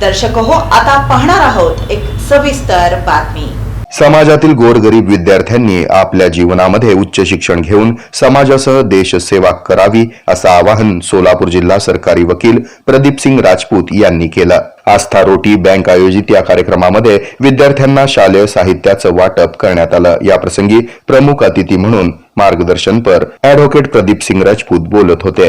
दर्शक हो आता पाहणार आहोत एक सविस्तर बातमी. समाजातील गोरगरीब विद्यार्थ्यांनी आपल्या जीवनामध्ये उच्च शिक्षण घेऊन समाजासह देशसेवा करावी असं आवाहन सोलापूर जिल्हा सरकारी वकील प्रदीप सिंग राजपूत यांनी केलं. आस्था रोटी बँक आयोजित या कार्यक्रमामध्ये विद्यार्थ्यांना शालेय साहित्याचं वाटप करण्यात आलं. या प्रसंगी प्रमुख अतिथी म्हणून मार्गदर्शनपर ऍडव्होकेट प्रदीप सिंग राजपूत बोलत होते.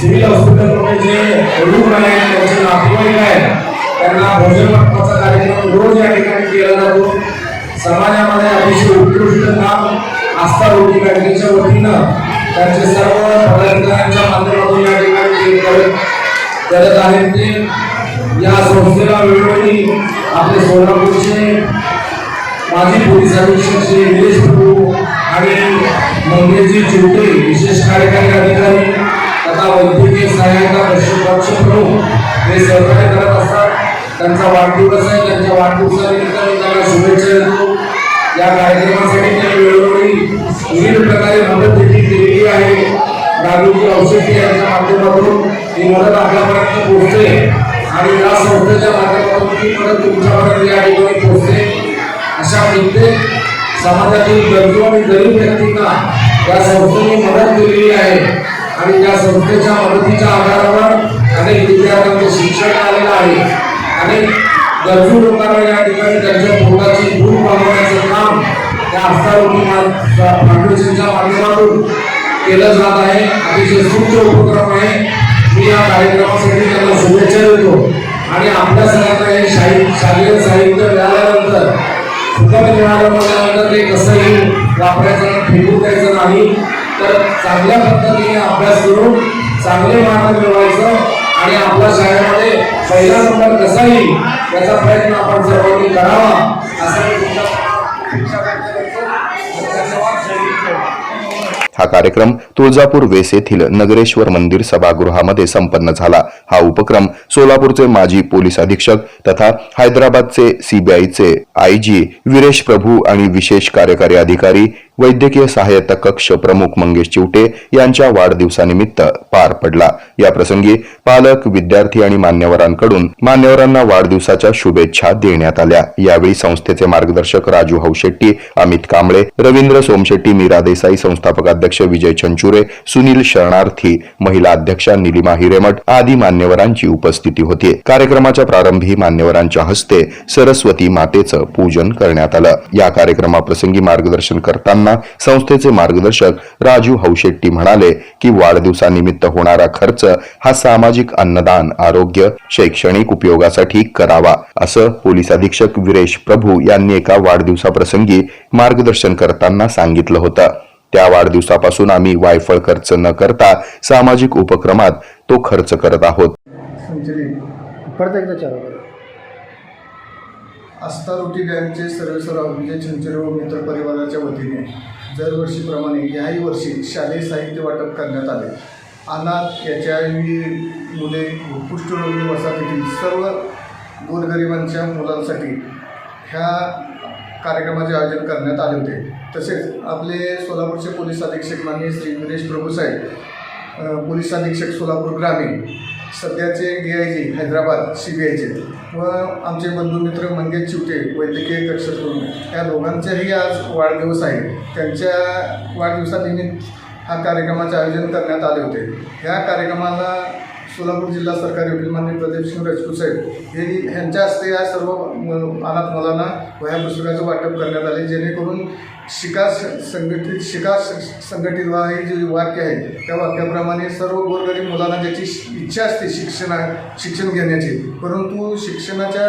सिव्हिल हॉस्पिटलमध्ये जे रुग्ण आहेत त्यांचे नातेवाईक आहेत त्यांना भोजन वाटपाचा कार्यक्रम रोज या ठिकाणी केला जातो. समाजामध्ये अतिशय उत्कृष्ट काम आस्था रोटी बँकेच्या वतीनं त्यांचे सर्व पदाधिकाऱ्यांच्या माध्यमातून या ठिकाणी करत करत आहेत ते. या संस्थेला वेळोवेळी आपले सोलापूरचे माजी पोलीस अधीक्षक श्री निलेश प्रभू आणि मंगेशजी चिवटे विशेष कार्यकारी अधिकारी तथा वैद्यकीय सहाय्यता पक्ष प्रमुख हे सहकार्य करत असतात त्यांचा वाढदिवस आहे त्यांच्या वाढदिवसानिमित्त मी त्यांना शुभेच्छा देतो. या कार्यक्रमासाठी त्यांनी वेळोवेळी विविध प्रकारे मदत देखील केलेली आहे. दारूची औषधी यांच्या माध्यमातून ही मदत आपल्यापर्यंत पोहोचते आणि या संस्थेच्या माध्यमातून ती मदत तुमच्यापर्यंत या ठिकाणी पोहोचते. अशा प्रत्येक समाजातील गरजू आणि गरीब व्यक्तींना या संस्थेने मदत केलेली आहे. आणि त्या संस्थेच्या मदतीच्या आधारावर अनेक विद्यार्थ्यांचं शिक्षण आलेलं आहे. अनेक गरजू लोकांना या ठिकाणी त्यांच्या पोटाची भूक भागवण्याचं काम त्या आस्थारोगी फाउंडेशनच्या माध्यमातून केलं जात आहे. अतिशय सुंदर उपक्रम आहे. मी या कार्यक्रमासाठी त्यांना शुभेच्छा देतो. आणि आपल्या सगळ्यांना हे शाही शालेय साहित्य मिळाल्यानंतर सुगम मिळालं म्हटल्यानंतर ते कसंही वापरायचं फेकून द्यायचं नाही. तर चांगल्या पद्धतीने अभ्यास करून चांगले मार्ग मिळवायचं आणि आपल्या शाळेमध्ये पहिला नंबर कसा येईल याचा प्रयत्न आपण सर्वांनी करावा. असं हा कार्यक्रम तुळजापूर वेस येथील नगरेश्वर मंदिर सभागृहामध्ये संपन्न झाला. हा उपक्रम सोलापूरचे माजी पोलीस अधीक्षक तथा हैदराबादचे सीबीआयचे आयजी वीरेश प्रभू आणि विशेष कार्यकारी अधिकारी वैद्यकीय सहाय्यता कक्ष प्रमुख मंगेश चिवटे यांच्या वाढदिवसानिमित्त पार पडला. या प्रसंगी पालक विद्यार्थी आणि मान्यवरांकडून मान्यवरांना वाढदिवसाच्या शुभेच्छा देण्यात आल्या. यावेळी संस्थेचे मार्गदर्शक राजू हौशेट्टी अमित कांबळे रवींद्र सोमशेट्टी मीरा देसाई संस्थापक अध्यक्ष विजय चंचुरे सुनील शरणार्थी महिला अध्यक्षा निलिमा हिरेमठ आदी मान्यवरांची उपस्थिती होती. कार्यक्रमाच्या प्रारंभी मान्यवरांच्या हस्ते सरस्वती मातेचं पूजन करण्यात आलं. या कार्यक्रमाप्रसंगी मार्गदर्शन करताना संस्थेचे मार्गदर्शक राजू हौशेट्टी म्हणाले की वाढदिवसानिमित्त होणारा खर्च हा सामाजिक अन्नदान आरोग्य शैक्षणिक उपयोगासाठी करावा असं पोलीस अधीक्षक विरेश प्रभू यांनी एका वाढदिवसाप्रसंगी मार्गदर्शन करताना सांगितलं होतं. त्या वाढदिवसापासून आम्ही वायफळ खर्च न करता सामाजिक उपक्रमात तो खर्च करत आहोत. आस्था रोटी बँकचे सर्वेसर्वा म्हणजे विजय छंचरे व मित्र परिवाराच्या वतीने दरवर्षीप्रमाणे याही वर्षी शालेय साहित्य वाटप करण्यात आले. अनाथ एच आय व्ही मुले कुष्ठरोगी वसाहतीतील सर्व गोरगरिबांच्या मुलांसाठी ह्या कार्यक्रमाचे आयोजन करण्यात आले होते. तसेच आपले सोलापूरचे पोलीस अधीक्षक माननीय श्री विरेश प्रभू साहेब पोलीस अधीक्षक सोलापूर ग्रामीण सध्याचे D I G Hyderabad C B आयचे व आमचे बंधुमित्र मंगेश चिवटे वैद्यकीय कक्ष करून या दोघांचेही आज वाढदिवस आहे. त्यांच्या वाढदिवसानिमित्त हा कार्यक्रमाचे आयोजन करण्यात आले होते. या कार्यक्रमाला सोलापूर जिल्हा सरकारी वकील मान्य प्रदीप सिंग राजपूत साहेब. हे ह्यांच्या हस्ते या सर्व अनाथ मुलांना वह्या पुस्तकाचं वाटप करण्यात आले जेणेकरून शिका संघटित शिका संघटित व्हा हे जे वाक्य आहे त्या वाक्याप्रमाणे सर्व गोरगरीब मुलांना ज्याची इच्छा असते शिक्षणा शिक्षण घेण्याची परंतु शिक्षणाच्या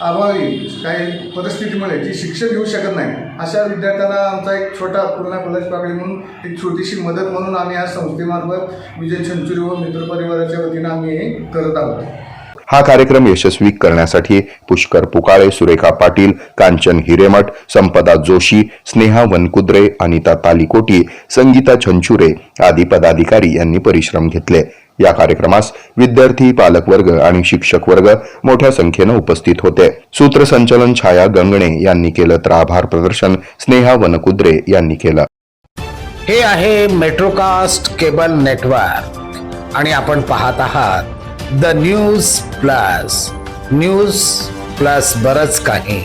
अभावी काही परिस्थितीमुळे जी शिक्षण घेऊ शकत नाही अशा विद्यार्थ्यांना आमचा एक छोटा पूर्ण कॉलेज पाकळी म्हणून एक छोटीशी मदत म्हणून आम्ही या संस्थेमार्फत विजय छंचुरी व मित्रपरिवाराच्या वतीनं आम्ही हे करत आहोत. हा कार्यक्रम यशस्वी करण्यासाठी पुष्कर पुकाळे सुरेखा पाटील कांचन हिरेमठ संपदा जोशी स्नेहा वनकुद्रे अनिता तालिकोटी संगीता छंचुरे आदी पदाधिकारी यांनी परिश्रम घेतले. या कार्यक्रमास विद्यार्थी पालकवर्ग आणि शिक्षक वर्ग मोठ्या संख्येनं उपस्थित होते. सूत्रसंचलन छाया गंगणे यांनी केलं तर आभार प्रदर्शन. स्नेहा वनकुद्रे यांनी केलं. हे आहे मेट्रोकास्ट केबल नेटवर्क आणि आपण पाहत आहात the news plus news plus बरच काही.